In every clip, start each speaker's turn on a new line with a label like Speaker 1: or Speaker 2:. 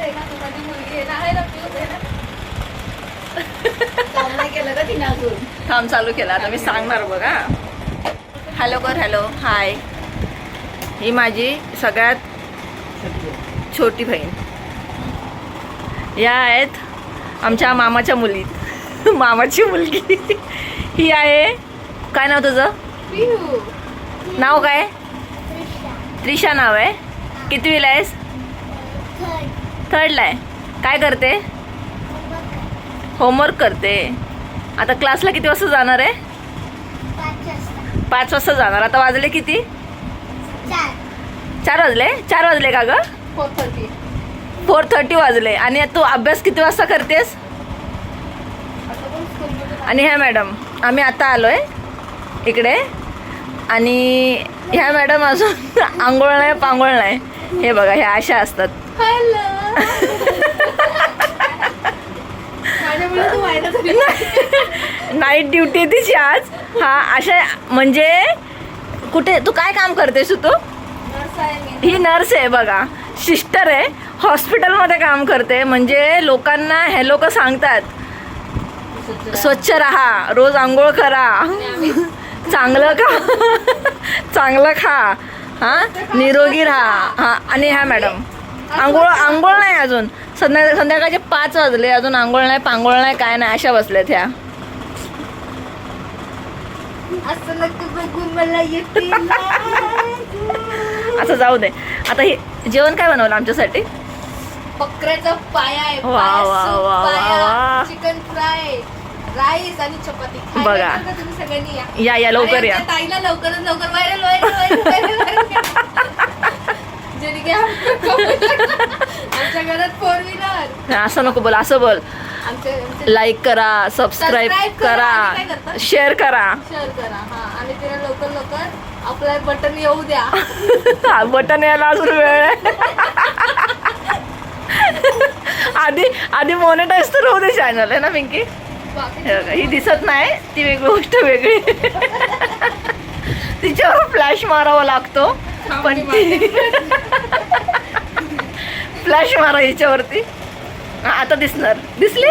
Speaker 1: आहे का तू माझी मुलगी आहे ना आहे ना तू आहे ना.
Speaker 2: काम नाही केलं का तिने अजून?
Speaker 3: काम चालू केलं. आता मी सांगणार बघा. हॅलो कर हॅलो हाय ही माझी सगळ्यात छोटी बहीण. या आहेत आमच्या मामाच्या मुली. मामाची मुलगी. ही आहे काय नाव तुझं?
Speaker 1: पिहू.
Speaker 3: नाव काय? त्रिशा नाव आहे. कितवीला आहेस? थर्डला आहे काय करते? होमवर्क करते. आता क्लासला किती वाजता जाणार आहे? पाच वाजता. जाणार. आता वाजले किती? चार. वाजले? चार वाजले का ग?
Speaker 1: फोर थर्टी
Speaker 3: फोर थर्टी वाजले. आणि तू अभ्यास किती वाजता करतेस? आणि ह्या मॅडम आम्ही आता आलोय इकडे. आणि ह्या मॅडम अजून आंघोळ नाही पांघोळ नाही. हे बघा ह्या अशा असतात. नाईट ड्युटी तिची आज. हा अशा म्हणजे कुठे तू काय काम करतेस तू? ही नर्स आहे बघा. सिस्टर आहे. हॉस्पिटलमध्ये काम करते. म्हणजे लोकांना हे लोक सांगतात स्वच्छ राहा. रोज आंघोळ करा. चांगलं खा चांगलं खा. हा? निरोगी राहा. हा आणि ह्या मॅडम आंघोळ आंघोळ नाही अजून. संध्या संध्याकाळचे पाच वाजले अजून आंघोळ नाही पांघोळ नाही काय नाही अशा बसल्यात ह्या.
Speaker 1: असं
Speaker 3: जाऊ दे. आता हे जेवण काय बनवलं आमच्यासाठी?
Speaker 1: बकऱ्याचा पाया आहे. चिकन फ्राय राईस आणि चपाती.
Speaker 3: बघा.
Speaker 1: तुम्ही सगळ्यांनी या?
Speaker 3: या या लवकर या.
Speaker 1: ताईला लवकरच लवकर व्हायरल व्हायरल व्हायरल व्हायरल आमच्या घरात फोर व्हीलर
Speaker 3: असं नको बोल असं बोल. लाईक करा सबस्क्राईब
Speaker 1: Subscribe करा आणि काय
Speaker 3: करा
Speaker 1: करता?
Speaker 3: शेअर करा.
Speaker 1: शेअर करा हा. आणि तिला लवकर लवकर आपलं बटन येऊ द्या.
Speaker 3: बटन यायला अजून वेळ आहे. आधी आधी मॉनिटाईज तर होऊ दे चॅनल आहे ना पिंकी
Speaker 1: बाकी
Speaker 3: बघा, ही दिसत नाही ती वेगळी गोष्ट वेगळी. तिच्यावर फ्लॅश मारावा लागतो. पण ती फ्लॅश मारा हिच्यावरती. हा, आता दिसणार. दिसली?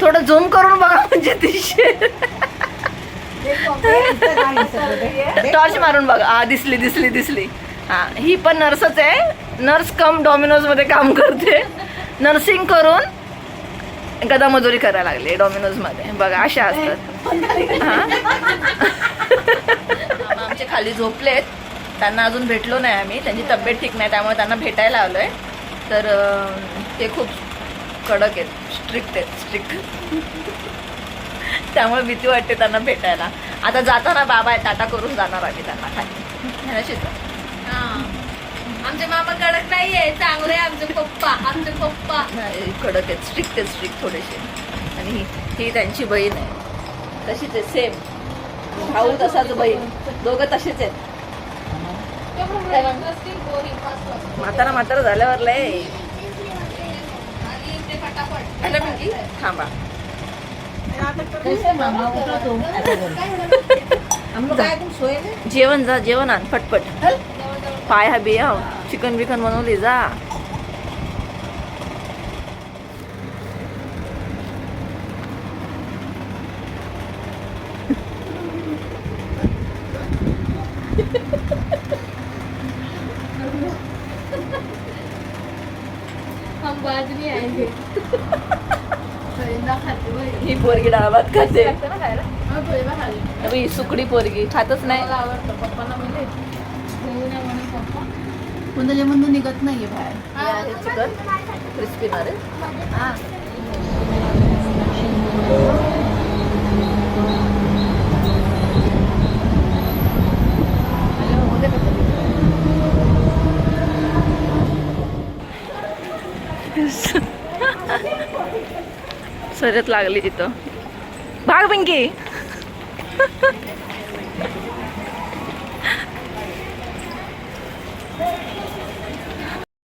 Speaker 3: थोडं झूम करून बघा म्हणजे दिसते टॉर्च मारून बघा. हा दिसली दिसली दिसली. हा ही पण नर्सच आहे. नर्स कम डॉमिनोजमध्ये काम करते. नर्सिंग करून गदा मजुरी करायला लागली डॉमिनोजमध्ये. बघा अशा असतात. हा. आमचे खाली झोपलेत. त्यांना अजून भेटलो नाही आम्ही. त्यांची तब्येत ठीक नाही त्यामुळे त्यांना भेटायला आलोय. तर अं, ते खूप कडक आहेत. स्ट्रिक्ट आहेत स्ट्रिक्ट. त्यामुळे भीती वाटते त्यांना भेटायला. आता जाताना बाबा आहे टाटा करून जाणार आम्ही त्यांना खाली.
Speaker 1: आमचे मामा कडक नाहीये. चांगले आमचे पप्पा आमचे पप्पा.
Speaker 3: नाही, कडक आहेत. स्ट्रिक्ट आहेत स्ट्रिक्ट थोडेसे. आणि ही ही त्यांची बहीण आहे. तशीच आहे सेम भाऊ तसाच बहीण. दोघं तसेच आहेत. म्हातारा म्हातारा झाल्यावर लय. थांबा. जेवण जा जेवण आण फटफट पाय हा बिया चिकन बिकन बनवली जा.
Speaker 1: हम बाद नहीं आएंगे.
Speaker 3: ही पोरगी डाळ भात खाते?
Speaker 1: हा.
Speaker 3: अबे, सुकडी पोरगी. खातच नाही.
Speaker 1: मला आवडतं. पप्पांना म्हणजे होऊ नये म्हणून पप्पा.
Speaker 2: कुंदले म्हणून निघत नाहीये बाहेर.
Speaker 3: हे आहे चिकन. क्रिस्पी ना रे. हा. सरत लागली तिथं. भाग पिंकी.